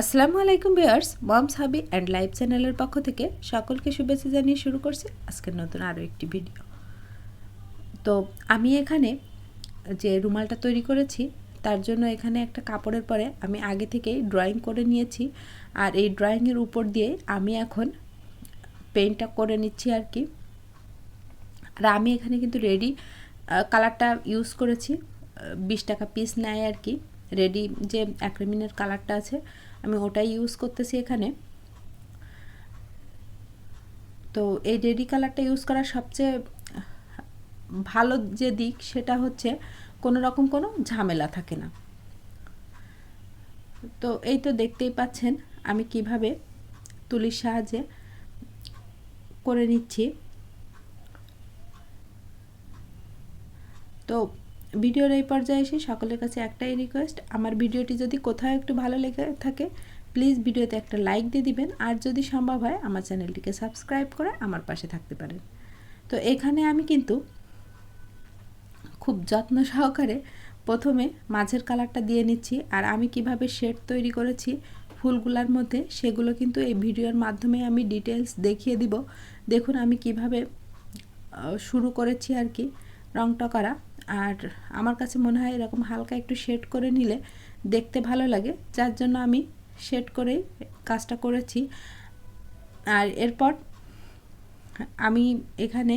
আসসালামু আলাইকুম viewers mom's hobby and live চ্যানেলের পক্ষ থেকে সকলকে শুভেচ্ছা জানিয়ে শুরু করছি আজকের নতুন আরও একটি ভিডিও। তো আমি এখানে যে রুমালটা তৈরি করেছি, তার জন্য এখানে একটা কাপড়ের পরে আমি আগে থেকেই ড্রয়িং করে নিয়েছি আর এই ড্রয়িংয়ের উপর দিয়ে আমি এখন পেইন্টটা করে নিচ্ছি আর কি। আর আমি এখানে কিন্তু রেডি কালারটা ইউজ করেছি বিশ টাকা পিস নেয় আর কি। রেডি যে অ্যাক্রিমিনের কালারটা আছে আমি ওটাই ইউজ করতেছি এখানে। তো এই রেডি কালারটা ইউজ করার সবচেয়ে ভালো যে দিক সেটা হচ্ছে কোনো রকম কোনো ঝামেলা থাকে না। তো এই তো দেখতেই পাচ্ছেন আমি কীভাবে তুলির সাহায্যে করে নিচ্ছি। তো ভিডিওর এই পর্যায়ে এসে সকলের কাছে একটাই রিকোয়েস্ট আমার ভিডিওটি যদি কোথাও একটু ভালো লেগে থাকে প্লিজ ভিডিওতে একটা লাইক দিয়ে দিবেন। আর যদি সম্ভব হয়, আমার চ্যানেলটিকে সাবস্ক্রাইব করে আমার পাশে থাকতে পারেন। তো এখানে আমি কিন্তু খুব যত্ন সহকারে প্রথমে মাঝের কালারটা দিয়ে নিচ্ছি, আর আমি কীভাবে শেড তৈরি করেছি ফুলগুলার মধ্যে, সেগুলো কিন্তু এই ভিডিওর মাধ্যমে আমি ডিটেলস দেখিয়ে দিব। দেখুন আমি কীভাবে শুরু করেছি আর কি রংটা করা। আর আমার কাছে মনে হয় এরকম হালকা একটু শেড করে নিলে দেখতে ভালো লাগে। যার জন্য আমি শেড করেই কাজটা করেছি। আর এরপর আমি এখানে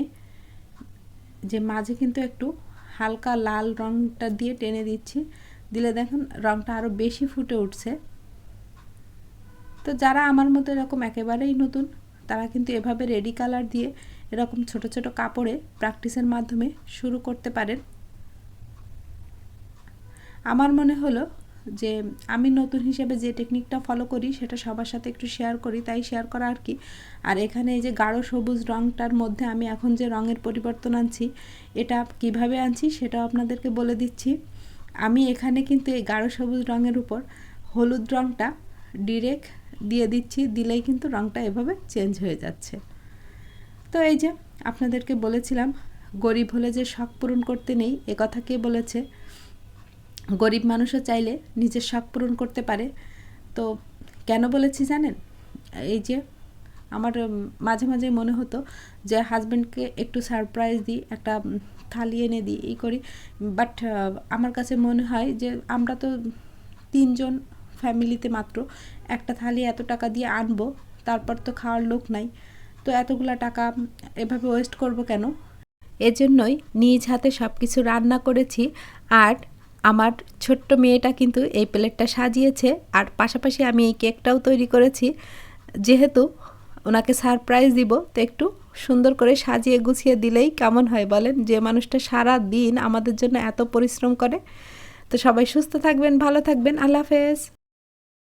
যে মাঝে কিন্তু একটু হালকা লাল রংটা দিয়ে টেনে দিচ্ছি। দিলে দেখুন রংটা আরও বেশি ফুটে উঠছে। তো যারা আমার মতো এরকম একেবারেই নতুন, তারা কিন্তু এভাবে রেডি কালার দিয়ে এরকম ছোট ছোট কাপড়ে প্র্যাকটিসের মাধ্যমে শুরু করতে পারেন। আমার মনে হলো যে আমি নতুন হিসেবে যে টেকনিকটা ফলো করি, সেটা সবার সাথে একটু শেয়ার করি। তাই শেয়ার করা আর কি। আর এখানে এই যে গাঢ় সবুজ রঙটার মধ্যে আমি এখন যে রঙের পরিবর্তন আনছি, এটা কীভাবে আনছি সেটাও আপনাদেরকে বলে দিচ্ছি। আমি এখানে কিন্তু এই গাঢ় সবুজ রঙের উপর হলুদ রঙটা ডিরেক্ট দিয়ে দিচ্ছি, দিলেই কিন্তু রঙটা এভাবে চেঞ্জ হয়ে যাচ্ছে। তো এই যে আপনাদেরকে বলেছিলাম, গরিব হলে যে শখ পূরণ করতে নেই কথা কে বলেছে? গরিব মানুষও চাইলে নিজের শখ পূরণ করতে পারে। তো কেন বলেছি জানেন? এই যে আমার মাঝে মাঝে মনে হতো যে হাজব্যান্ডকে একটু সারপ্রাইজ দিই, একটা থালি এনে দিই, এই করি। বাট আমার কাছে মনে হয় যে আমরা তো তিনজন ফ্যামিলিতে মাত্র একটা থালি এত টাকা দিয়ে আনব, তারপর তো খাওয়ার লোক নাই। তো এতগুলা টাকা এভাবে ওয়েস্ট করব কেন? এজন্যই নিজ হাতে সব কিছু রান্না করেছি, আর আমার ছোট্ট মেয়েটা কিন্তু এই প্লেটটা সাজিয়েছে আর পাশাপাশি আমি এই কেকটাও তৈরি করেছি। যেহেতু ওনাকে সারপ্রাইজ দিব, তো একটু সুন্দর করে সাজিয়ে গুছিয়ে দিলেই কেমন হয় বলেন? যে মানুষটা সারা দিন আমাদের জন্য এত পরিশ্রম করে। তো সবাই সুস্থ থাকবেন, ভালো থাকবেন। আল্লাহ হাফেজ।